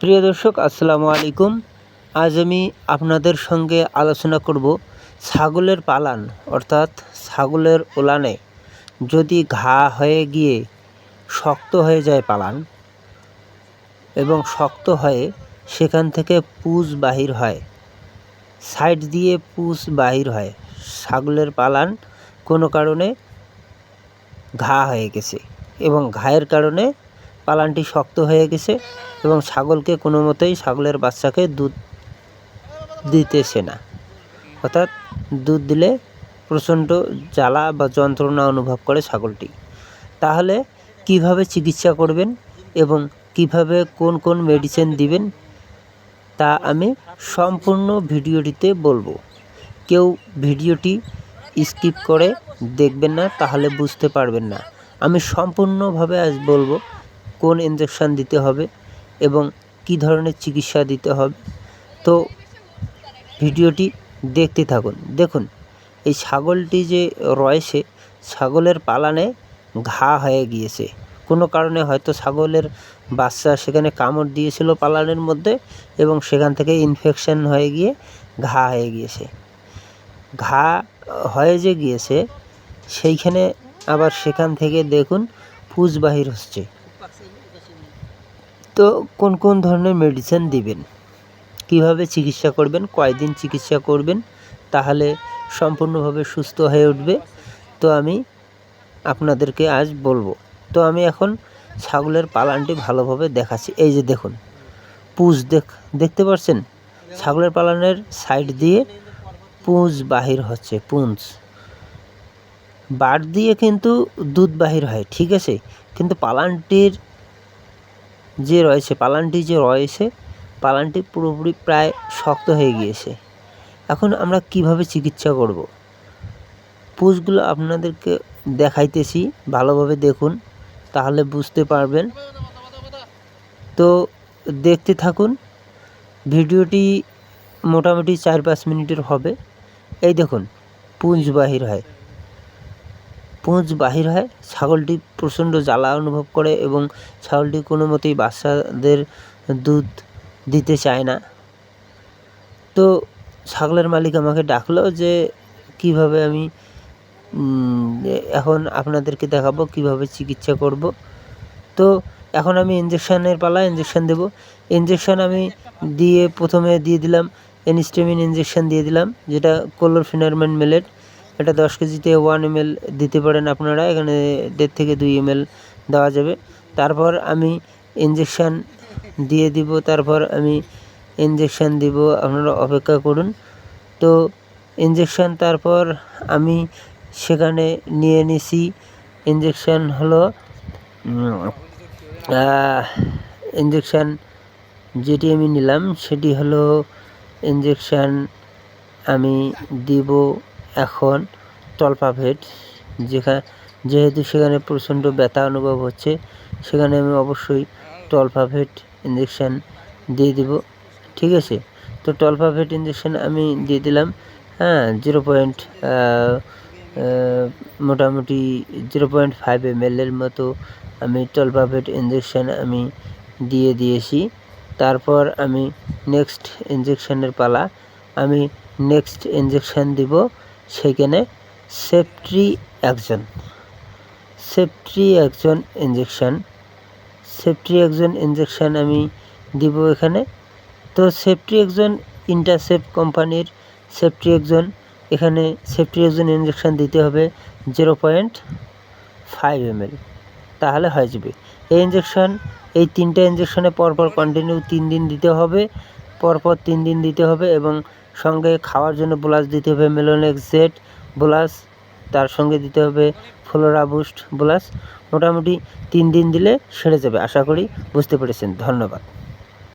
প্রিয় দর্শক, আসসালামু আলাইকুম। আজ আমি আপনাদের সঙ্গে আলোচনা করব ছাগলের পালান, অর্থাৎ ছাগলের ওলানে যদি ঘা হয়ে গিয়ে শক্ত হয়ে যায় পালান এবং শক্ত হয়ে সেখান থেকে পুজ বাহির হয়, সাইড দিয়ে পুজ বাহির হয়, ছাগলের পালান কোনো কারণে ঘা হয়ে গেছে এবং ঘায়ের কারণে পালানটি শক্ত হয়ে গেছে এবং ছাগলকে কোনো মতেই ছাগলের বাচ্চাকে দুধ দিতেছে না। অর্থাৎ দুধ দিলে প্রচণ্ড জ্বালা বা যন্ত্রণা অনুভব করে ছাগলটি। তাহলে কীভাবে চিকিৎসা করবেন এবং কীভাবে কোন কোন মেডিসিন দিবেন, তা আমি সম্পূর্ণ ভিডিওটিতে বলব। কেউ ভিডিওটি স্কিপ করে দেখবেন না, তাহলে বুঝতে পারবেন না। আমি সম্পূর্ণভাবে আজ বলব কোন ইঞ্জেকশান দিতে হবে এবং কি ধরনের চিকিৎসা দিতে হবে। তো ভিডিওটি দেখতে থাকুন। দেখুন, এই ছাগলটি যে রয়েছে, ছাগলের পালানে ঘা হয়ে গিয়েছে। কোনো কারণে হয়তো ছাগলের বাচ্চা সেখানে কামড় দিয়েছিল পালানের মধ্যে এবং সেখান থেকে ইনফেকশন হয়ে গিয়ে ঘা হয়ে গিয়েছে। ঘা হয়ে যে গিয়েছে, সেইখানে আবার সেখান থেকে দেখুন পুজ বাহির হচ্ছে। তো কোন কোন ধরনের মেডিসিন দিবেন? কীভাবে চিকিৎসা করবেন? কয়দিন চিকিৎসা করবেন? তাহলে সম্পূর্ণভাবে সুস্থ হয়ে উঠবে। তো আমি আপনাদেরকে আজ বলব। তো আমি এখন ছাগলের পালানটি ভালোভাবে দেখাচ্ছি। এই যে দেখুন, পুঁজ দেখ, দেখতে পাচ্ছেন ছাগলের পালানের সাইড দিয়ে পুঁজ বাহির হচ্ছে, পুঁজ। বাট দিয়ে কিন্তু দুধ বাহির হয়, ঠিক আছে? কিন্তু পালানটির যে রয়েছে, পালানটি যে রয়েছে, পালানটি পুরোপুরি প্রায় শক্ত হয়ে গিয়েছে। এখন আমরা কীভাবে চিকিৎসা করব? পুষগুলো আপনাদেরকে দেখাইতেছি, ভালোভাবে দেখুন, তাহলে বুঝতে পারবেন। তো দেখতে থাকুন, ভিডিওটি মোটামুটি চার পাঁচ মিনিটের হবে। এই দেখুন, পুঁজ বাহির হয়। পুঁজ বাহির হয়। ছাগলটি প্রচণ্ড জ্বালা অনুভব করে এবং ছাগলটি কোনো মতেই বাচ্চাদের দুধ দিতে চায় না। তো ছাগলের মালিক আমাকে ডাকলো যে, কীভাবে আমি এখন আপনাদেরকে দেখাবো, কীভাবে চিকিৎসা করব? তো এখন আমি ইঞ্জেকশানের পালা ইঞ্জেকশান দেবো। ইঞ্জেকশান আমি দিয়ে প্রথমে দিয়ে দিলাম, এনস্টেমিন ইঞ্জেকশান দিয়ে দিলাম, যেটা কোলোরফিনারম্যান মেলেট এটা দশ কেজিতে ওয়ান এম দিতে পারেন আপনারা, এখানে দেড় থেকে দুই এম দেওয়া যাবে। তারপর আমি ইঞ্জেকশান দিয়ে দিব, তারপর আমি ইঞ্জেকশান দিব, আপনারা অপেক্ষা করুন। তো ইঞ্জেকশান তারপর আমি সেখানে নিয়ে নিছি ইঞ্জেকশান হলো ইঞ্জেকশান যেটি আমি নিলাম, সেটি হলো ইঞ্জেকশান আমি দিব এখন টলপাভেট যেখানে যেহেতু সেখানে প্রচণ্ড ব্যথা অনুভব হচ্ছে, সেখানে আমি অবশ্যই টলপাভেট ইঞ্জেকশান দিয়ে দিব। ঠিক আছে? তো টলপাভেট ইঞ্জেকশান আমি দিয়ে দিলাম। হ্যাঁ জিরো পয়েন্ট মোটামুটি জিরো পয়েন্ট ফাইভ এম এর মতো আমি টলপাভেট ইঞ্জেকশান আমি দিয়ে দিয়েছি। তারপর আমি নেক্সট ইঞ্জেকশানের পালা। আমি নেক্সট ইঞ্জেকশান দিব। সেখানে সেফট্রি একজন সেফট্রি একজন ইঞ্জেকশান সেফট্রি একজন ইঞ্জেকশান আমি দিব এখানে। তো সেফট্রি একজন ইন্টারসেপ কোম্পানির সেফট্রি একজন এখানে সেফট্রি একজন ইঞ্জেকশান দিতে হবে জিরো পয়েন্ট ফাইভ এম তাহলে হয়ে যাবে। এই ইঞ্জেকশান এই তিনটে ইঞ্জেকশানে পরপর কন্টিনিউ তিন দিন দিতে হবে। পরপর তিন দিন দিতে হবে এবং সঙ্গে খাওয়ার জন্য ব্লাস দিতে হবে মেলোনেক্স জেড বোলাস তার সঙ্গে দিতে হবে ফ্লোরা বুস্ট ব্লাস মোটামুটি তিন দিন দিলে সেরে যাবে, আশা করি বুঝতে পেরেছেন। ধন্যবাদ।